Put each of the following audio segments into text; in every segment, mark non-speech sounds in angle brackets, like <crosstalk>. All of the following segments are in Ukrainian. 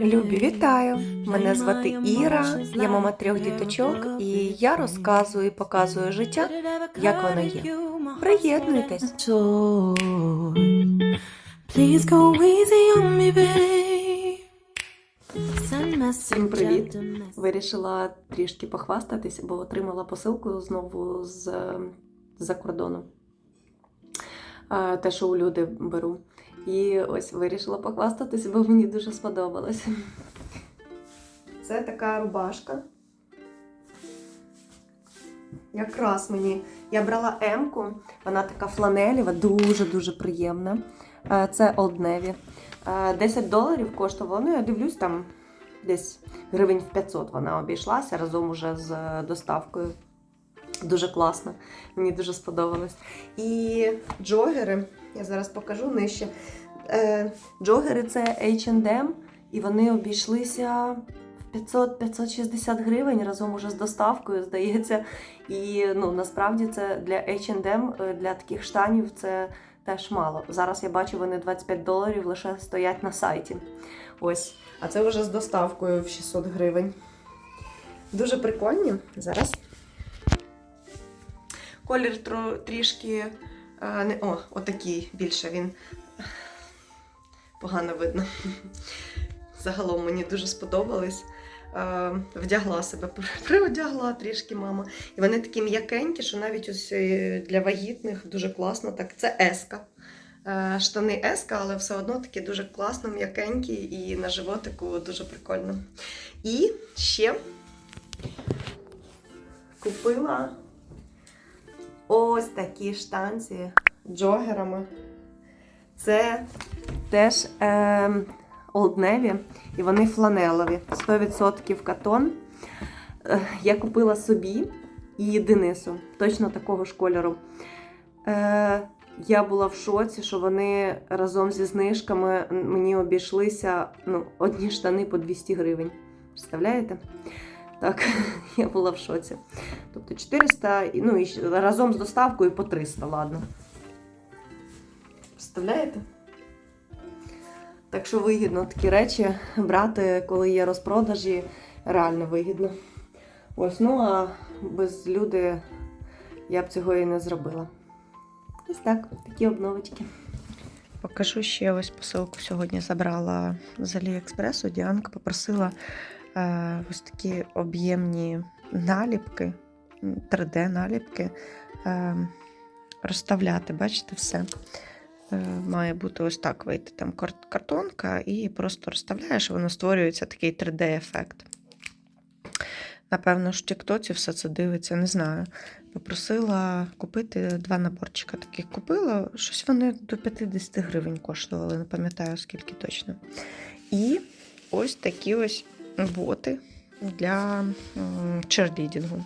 Любі, вітаю! Мене звати Іра, я мама трьох діточок, і я розказую і показую життя, як воно є. Приєднуйтесь! Всім привіт! Вирішила трішки похвастатись, бо отримала посилку знову з за кордону. Те, що у люди беру. І ось вирішила похвастатись, бо мені дуже сподобалось. Це така рубашка. Якраз мені. Я брала М-ку, вона така фланелєва, дуже-дуже приємна. Е, Це Old Navy. Е, 10 доларів коштувала. Ну, я дивлюсь, там десь гривень в 500 вона обійшлася разом уже з е, доставкою. Дуже класно. Мені дуже сподобалось. І джогери, я зараз покажу нижче. Е, Джогери це H&M, і вони обійшлися в 500-560 гривень разом уже з доставкою, здається. І ну, насправді це для H&M, для таких штанів це теж мало. Зараз я бачу, вони 25 доларів лише стоять на сайті. Ось. А це вже з доставкою в 600 гривень. Дуже прикольні. Зараз. Колір трішки. не, о, отакий більше він погано видно. Загалом мені дуже сподобались. Вдягла себе, приодягла трішки мама. І вони такі м'якенькі, що навіть ось е, для вагітних дуже класно. Так, це еска. Штани еска, але все одно такі дуже класно, м'якенькі і на животику дуже прикольно. І ще купила ось такі штанці джогерами. Це теж е, Old Navy, і вони фланелові, 100% катон. Е, я купила собі і Денису, точно такого ж кольору. Е, я була в шоці, що вони разом зі знижками мені обійшлися ну, одні штани по 200 гривень. Представляєте? Так, <laughs> я була в шоці. Тобто 400, ну і разом з доставкою по 300, ладно. Представляєте? Так що вигідно такі речі брати, коли є розпродажі, реально вигідно. Ось, ну а без люди я б цього і не зробила. Ось так, такі обновочки. Покажу ще ось посилку сьогодні забрала з Аліекспресу. Діанка попросила ось такі об'ємні наліпки, 3D-наліпки е, розставляти. Бачите, все. Е, Має бути ось так вийти там картонка, і просто розставляєш, воно створюється такий 3D-ефект. Напевно, ж Тіктоці все це дивиться, не знаю. Попросила купити два наборчика таких. Купила, щось вони до 50 гривень коштували, не пам'ятаю скільки точно. І ось такі ось боти для черлідінгу.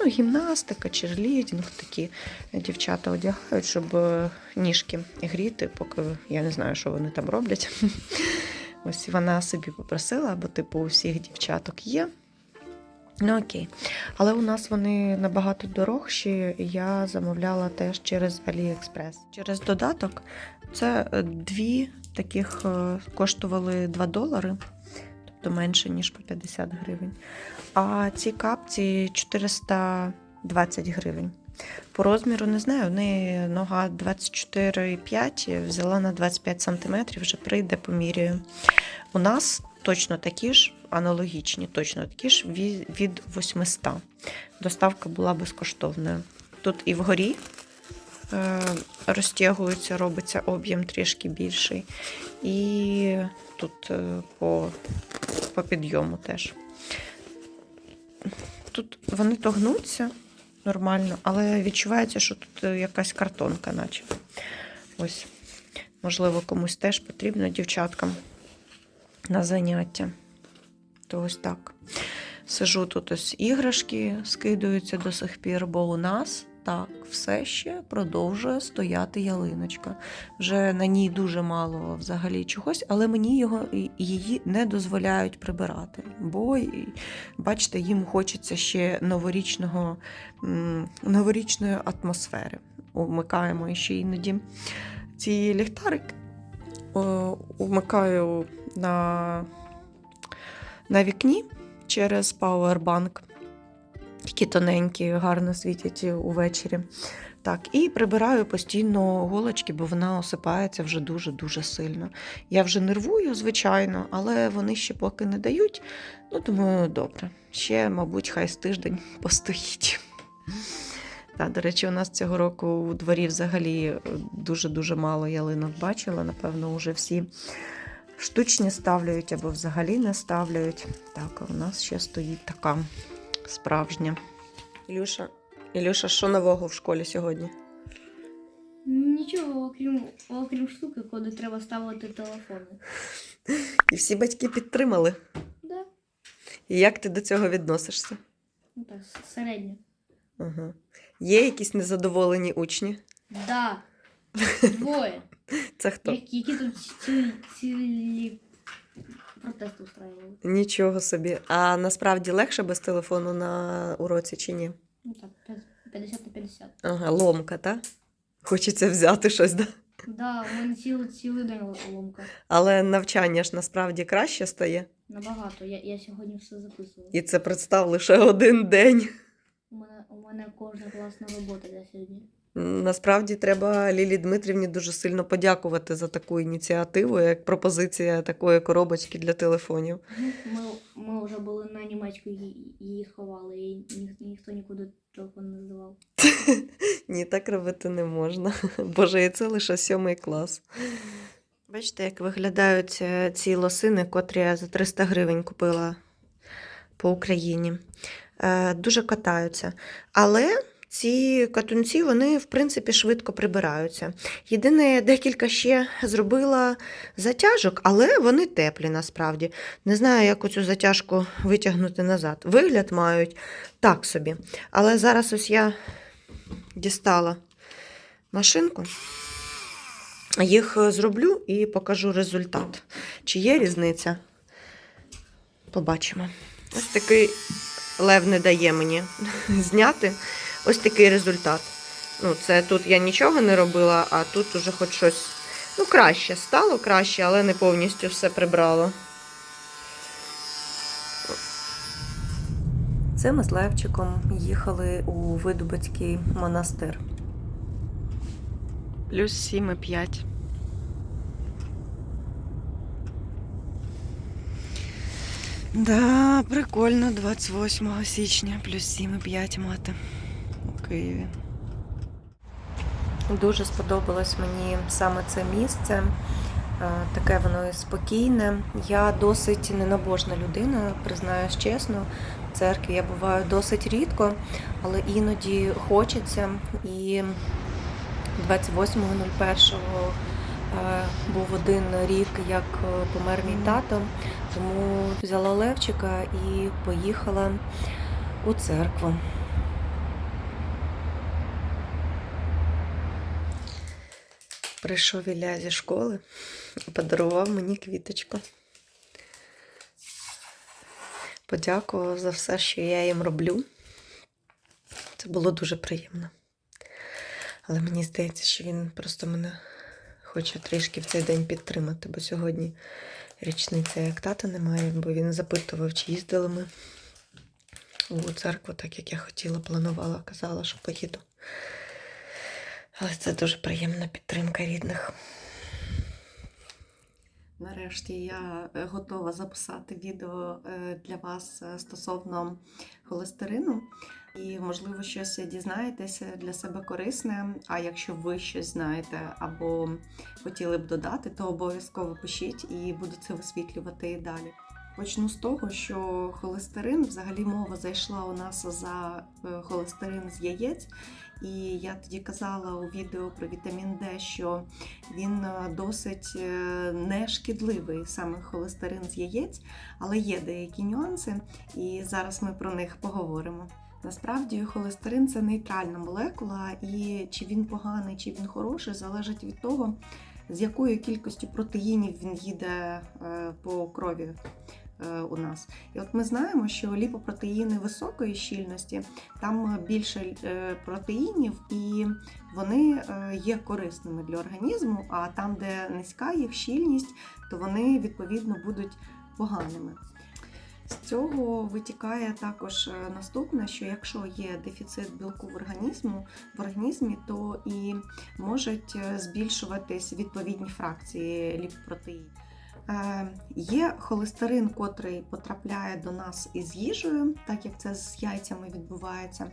Ну, гімнастика, черлідінг, такі дівчата одягають, щоб е, ніжки гріти, поки я не знаю, що вони там роблять. <laughs> Ось вона собі попросила, бо, типу, у всіх дівчаток є. Ну окей. Але у нас вони набагато дорожчі. Я замовляла теж через AliExpress. Через додаток це е, дві таких е, коштували 2 долари, тобто менше, ніж по 50 гривень. А ці капці 420 гривень. По розміру не знаю, в неї нога 24,5, взяла на 25 см, вже прийде, поміряю. У нас точно такі ж, аналогічні, точно такі ж від 800. Доставка була безкоштовною. Тут і вгорі е, розтягується, робиться об'єм трішки більший. І тут е, по, по підйому теж. Тут вони то гнуться нормально, але відчувається, що тут е, якась картонка, наче. Ось. Можливо, комусь теж потрібно дівчаткам на заняття. То ось так. Сижу тут ось іграшки скидаються до сих пір, бо у нас так все ще продовжує стояти ялиночка. Вже на ній дуже мало взагалі чогось, але мені його її не дозволяють прибирати. Бо, бачите, їм хочеться ще новорічного, новорічної атмосфери. Умикаємо ще іноді ці ліхтарики. умикаю на, на вікні через Powerbank. Такі тоненькі, гарно світять увечері. Так, і прибираю постійно голочки, бо вона осипається вже дуже-дуже сильно. Я вже нервую, звичайно, але вони ще поки не дають. Ну, думаю, добре. Ще, мабуть, хай з тиждень <laughs> постоїть. До речі, у нас цього року у дворі взагалі е, дуже-дуже мало ялинок бачила. Напевно, вже всі штучні ставляють або взагалі не ставляють. Так, а у нас ще стоїть така справжня. Ілюша, Ілюша, що нового в школі сьогодні? Нічого, окрім, окрім штуки, куди треба ставити телефони. І всі батьки підтримали. Да. І як ти до цього відносишся? Ну так, середньо. Ага. Є якісь незадоволені учні? Да. <laughs> Двоє. Це хто? Які, які тут цілі, цілі протести устраювали. Нічого собі. А насправді легше без телефону на уроці чи ні? Ну так, п'ят- 50 на 50. Ага, ломка, так? Хочеться взяти щось, да? Да, у мене цілий, цілий день ломка. Але навчання ж насправді краще стає. Набагато. Я, я сьогодні все записувала. І це представ лише один день. У мене, у мене кожна класна робота для сьогодні. Насправді треба Лілі Дмитрівні дуже сильно подякувати за таку ініціативу, як пропозиція такої коробочки для телефонів. Ми, ми вже були на німецьку її ховали, і ніх, ніхто нікуди телефон не здавав. <laughs> Ні, так робити не можна. <laughs> Боже, і це лише сьомий клас. Бачите, як виглядають е, ці лосини, котрі я за 300 гривень купила по Україні. Е, Дуже катаються. Але ці катунці, вони, в принципі, швидко прибираються. Єдине, декілька ще зробила затяжок, але вони теплі насправді. Не знаю, як оцю затяжку витягнути назад. Вигляд мають так собі. Але зараз ось я дістала машинку. Їх зроблю і покажу результат. Чи є різниця? Побачимо. Ось такий лев не дає мені <laughs> зняти. Ось такий результат. Ну, це тут я нічого не робила, а тут уже хоч щось. Ну, краще стало краще, але не повністю все прибрало. Це ми з Левчиком їхали у Видубицький монастир. Плюс 7,5. Да, прикольно, 28 січня, плюс 7,5 мати Києві. Дуже сподобалось мені саме це місце. Е, Таке воно і спокійне. Я досить ненабожна людина, признаюсь чесно. В церкві я буваю досить рідко, але іноді хочеться. І 28.01 е, був один рік, як е, помер мій тато, тому взяла Левчика і поїхала у церкву. Прийшов Ілля зі школи і подарував мені квіточку. Подякував за все, що я їм роблю. Це було дуже приємно. Але мені здається, що він просто мене хоче трішки в цей день підтримати, бо сьогодні річниця як тата немає, бо він запитував, чи їздили ми у церкву, так як я хотіла, планувала, казала, що поїду. Але це дуже приємна підтримка рідних. Нарешті я е, готова записати відео е, для вас е, стосовно холестерину. І, можливо, щось дізнаєтеся для себе корисне. А якщо ви щось знаєте або хотіли б додати, то обов'язково пишіть і буду це висвітлювати і далі. Почну з того, що холестерин, взагалі мова зайшла у нас за холестерин з яєць. І я тоді казала у відео про вітамін Д, що він е, досить е, не шкідливий, саме холестерин з яєць, але є деякі нюанси, і зараз ми про них поговоримо. Насправді холестерин це нейтральна молекула, і чи він поганий, чи він хороший, залежить від того, з якою кількістю протеїнів він їде е, по крові у нас. І от ми знаємо, що ліпопротеїни високої щільності, там більше е, протеїнів, і вони е, є корисними для організму, а там, де низька їх щільність, то вони відповідно будуть поганими. З цього витікає також е, наступне, що якщо є дефіцит білку в організму, в організмі, то і можуть е, збільшуватись відповідні фракції ліпопротеїнів. Е, Є холестерин, котрий потрапляє до нас із їжею, так як це з яйцями відбувається.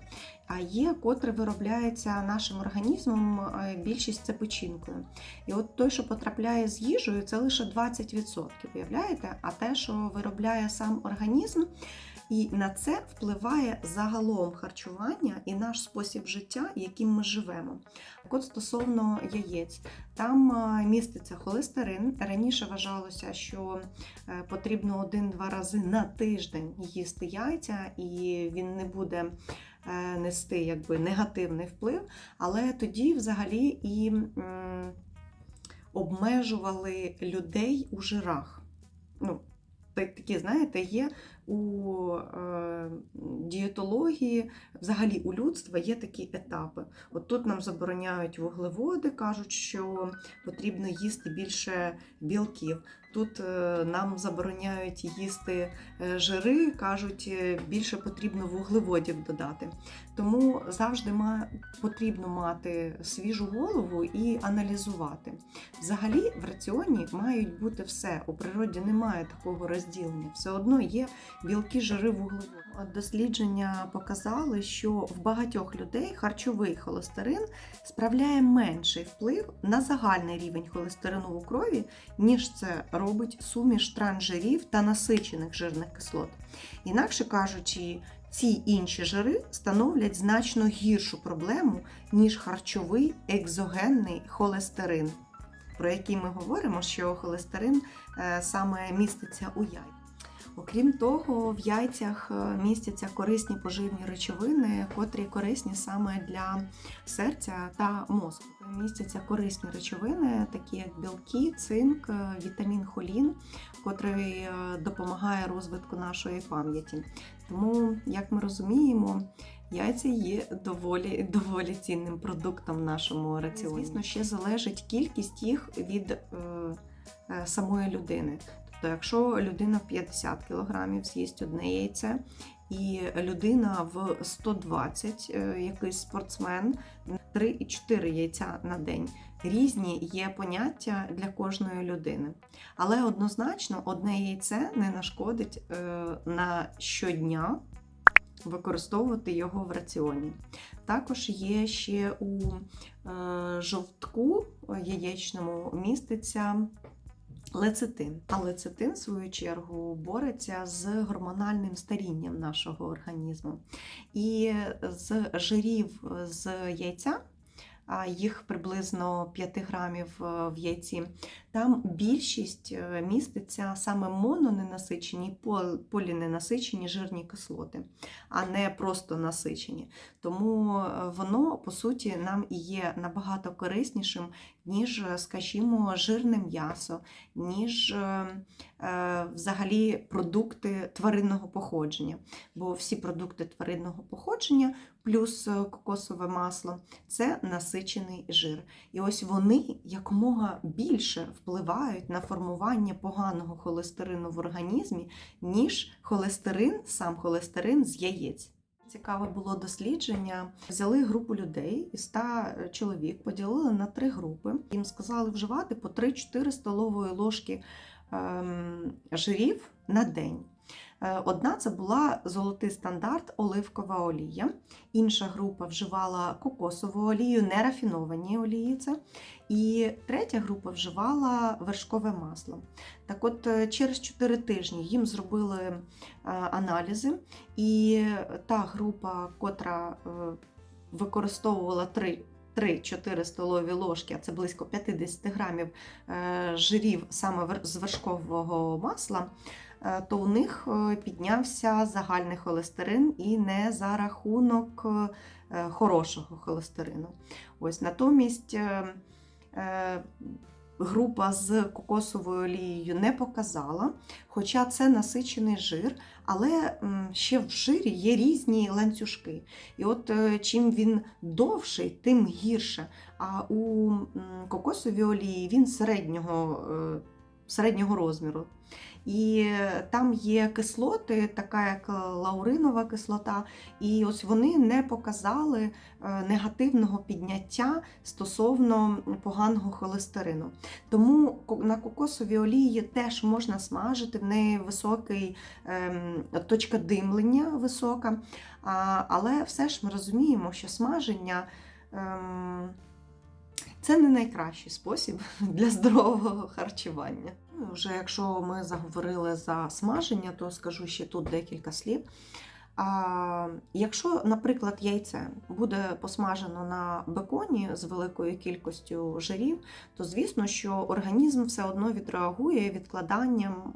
А є, котрий виробляється нашим організмом, е, більшість це печінкою. І от той, що потрапляє з їжею, це лише 20%, уявляєте? А те, що виробляє сам організм, і на це впливає загалом харчування і наш спосіб життя, яким ми живемо. От стосовно яєць, там е, міститься холестерин. Раніше вважалося, що е, потрібно один-два рази на тиждень їсти яйця, і він не буде е, нести якби негативний вплив. Але тоді взагалі і обмежували людей у жирах. Ну, такі, знаєте, є у е, дієтології, взагалі у людства є такі етапи. От тут нам забороняють вуглеводи, кажуть, що потрібно їсти більше білків. Тут е, нам забороняють їсти е, жири, кажуть, більше потрібно вуглеводів додати. Тому завжди потрібно мати свіжу голову і аналізувати. Взагалі в раціоні мають бути все. У природі немає такого розділення. Все одно є білки, жири, вуглеводи. Дослідження показали, що в багатьох людей харчовий холестерин справляє менший вплив на загальний рівень холестерину у крові, ніж це робить суміш трансжирів та насичених жирних кислот. Інакше кажучи, ці інші жири становлять значно гіршу проблему, ніж харчовий екзогенний холестерин, про який ми говоримо, що холестерин е, саме міститься у яйцях. Окрім того, в яйцях е, містяться корисні поживні речовини, котрі корисні саме для серця та мозку. Містяться корисні речовини, такі як білки, цинк, е, вітамін холін, котрий е, допомагає розвитку нашої пам'яті. Тому, як ми розуміємо, яйця є доволі, доволі цінним продуктом в нашому раціоні. Звісно, ще залежить кількість їх від е, самої людини. Тобто, якщо людина в 50 кг з'їсть одне яйце, і людина в 120, е, якийсь спортсмен, 3-4 яйця на день. Різні є поняття для кожної людини. Але однозначно одне яйце не нашкодить е, на щодня використовувати його в раціоні. Також є ще у е, жовтку яєчному міститься лецитин. А лецитин, в свою чергу, бореться з гормональним старінням нашого організму. І з жирів з яйця, їх приблизно 5 грамів е, в яйці, там більшість е, міститься саме мононенасичені, пол- поліненасичені жирні кислоти, а не просто насичені. Тому е, воно, по суті, нам і є набагато кориснішим, ніж, скажімо, жирне м'ясо, ніж взагалі продукти тваринного походження. Бо всі продукти тваринного походження плюс е, кокосове масло це насичений жир. І ось вони якомога більше впливають на формування поганого холестерину в організмі, ніж холестерин, сам холестерин з яєць. Цікаве було дослідження. Взяли групу людей із 100 чоловік, поділили на три групи. Їм сказали вживати по 3-4 столової ложки ем, жирів на день. Е, Одна це була золотий стандарт оливкова олія. Інша група вживала кокосову олію, нерафіновані олії. Це. І третя група вживала вершкове масло. Так от, е, через 4 тижні їм зробили е, аналізи, і та група, котра використовувала 3 3-4 столові ложки, а це близько 50 грамів жирів саме з вершкового масла, то у них е, піднявся загальний холестерин і не за рахунок е, хорошого холестерину. Ось натомість е, е, група з кокосовою олією не показала, хоча це насичений жир, але ще в жирі є різні ланцюжки. І от е, чим він довший, тим гірше. А у кокосовій олії він середнього, е, середнього розміру. І там є кислоти, така як лауринова кислота, і ось вони не показали е, негативного підняття стосовно поганого холестерину. Тому на кокосовій олії теж можна смажити, в неї високий ем, точка димлення висока. Але все ж ми розуміємо, що смаження. Це не найкращий спосіб <laughs> для здорового харчування. Ну, Вже якщо ми заговорили за смаження, то скажу ще тут декілька слів. А, якщо, наприклад, яйце буде посмажено на беконі з великою кількістю жирів, то звісно, що організм все одно відреагує відкладанням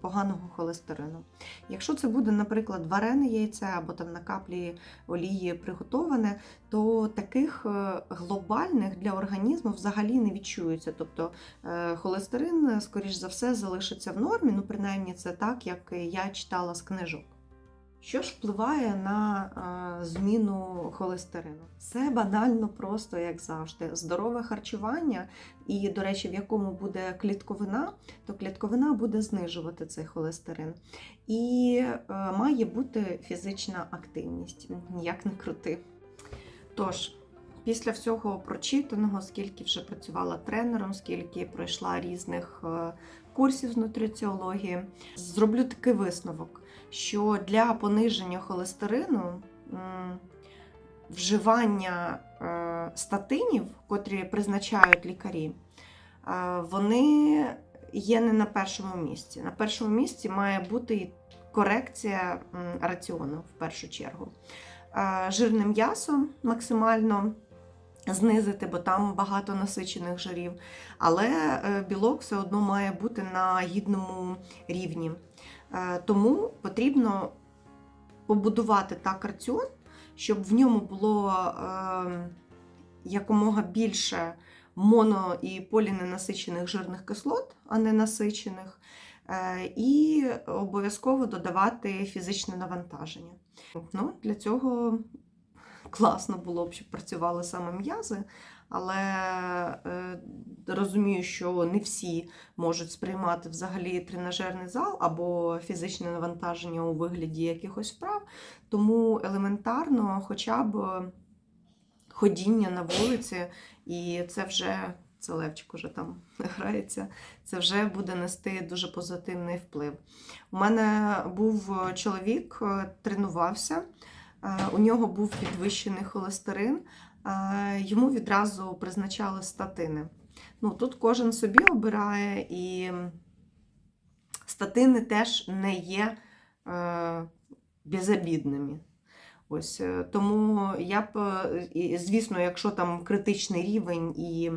поганого холестерину. Якщо це буде, наприклад, варене яйце або там на каплі олії приготоване, то таких е, глобальних для організму взагалі не відчується. Тобто е, холестерин, скоріш за все, залишиться в нормі, ну принаймні це так, як я читала з книжок. Що ж впливає на е, зміну холестерину? Це банально просто, як завжди. Здорове харчування, і, до речі, в якому буде клітковина, то клітковина буде знижувати цей холестерин. І е, має бути фізична активність, ніяк не крути. Тож, після всього прочитаного, скільки вже працювала тренером, скільки пройшла різних е, курсів з нутриціології, зроблю такий висновок, що для пониження холестерину вживання е, статинів, котрі призначають лікарі, е, вони є не на першому місці. На першому місці має бути корекція раціону в першу чергу. Е, Жирне м'ясо максимально знизити, бо там багато насичених жирів. Але білок все одно має бути на гідному рівні. Е, Тому потрібно побудувати так раціон, щоб в ньому було е, якомога більше моно і поліненасичених жирних кислот, а не насичених, е, і обов'язково додавати фізичне навантаження. Ну, для цього класно було б, щоб працювали саме м'язи, але е, розумію, що не всі можуть сприймати взагалі тренажерний зал або фізичне навантаження у вигляді якихось вправ, тому елементарно хоча б ходіння на вулиці, і це вже. Це Левчик уже там <laughs> грається, це вже буде нести дуже позитивний вплив. У мене був чоловік, е, тренувався, е, у нього був підвищений холестерин, йому відразу призначали статини. Ну, тут кожен собі обирає, і статини теж не є е, безобідними. Ось, е, тому я б, е, звісно, якщо там критичний рівень і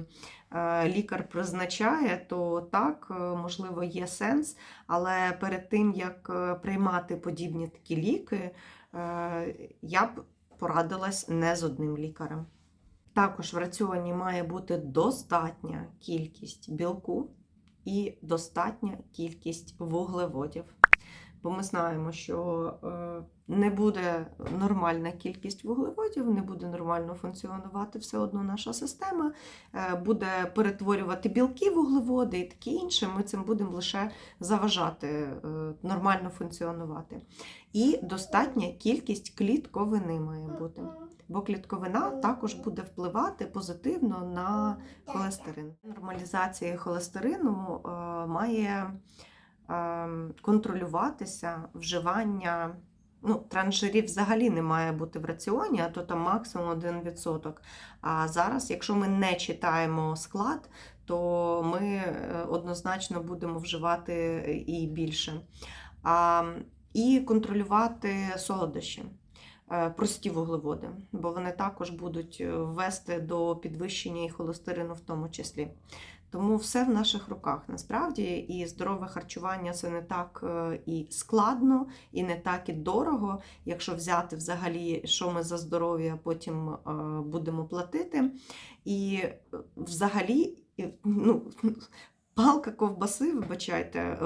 лікар призначає, то так, можливо, є сенс. Але перед тим, як приймати подібні такі ліки, я б порадилась не з одним лікарем. Також в раціоні має бути достатня кількість білку і достатня кількість вуглеводів. Бо ми знаємо, що е, не буде нормальна кількість вуглеводів, не буде нормально функціонувати все одно наша система, е, буде перетворювати білки вуглеводи і таке інше. Ми цим будемо лише заважати е, нормально функціонувати. І достатня кількість клітковини має бути. Бо клітковина також буде впливати позитивно на холестерин. Нормалізація холестерину має контролюватися вживання. Ну, трансжирів взагалі не має бути в раціоні, а то там максимум 1%. А зараз, якщо ми не читаємо склад, то ми е, однозначно будемо вживати і більше. А, і контролювати солодощі, е, прості вуглеводи, бо вони також будуть е, вести до підвищення і холестерину в тому числі. Тому все в наших руках насправді, і здорове харчування це не так е, і складно, і не так і дорого. Якщо взяти взагалі, що ми за здоров'я потім е, будемо платити. І е, взагалі ну, <laughs> палка ковбаси, вибачайте,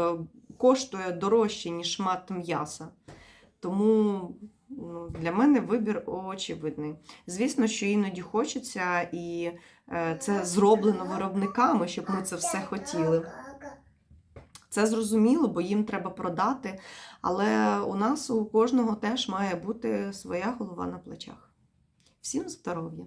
коштує дорожче, ніж шмат м'яса. Тому ну, для мене вибір очевидний. Звісно, що іноді хочеться, і це зроблено виробниками, щоб ми це все хотіли. Це зрозуміло, бо їм треба продати. Але у нас у кожного теж має бути своя голова на плечах. Всім здоров'я!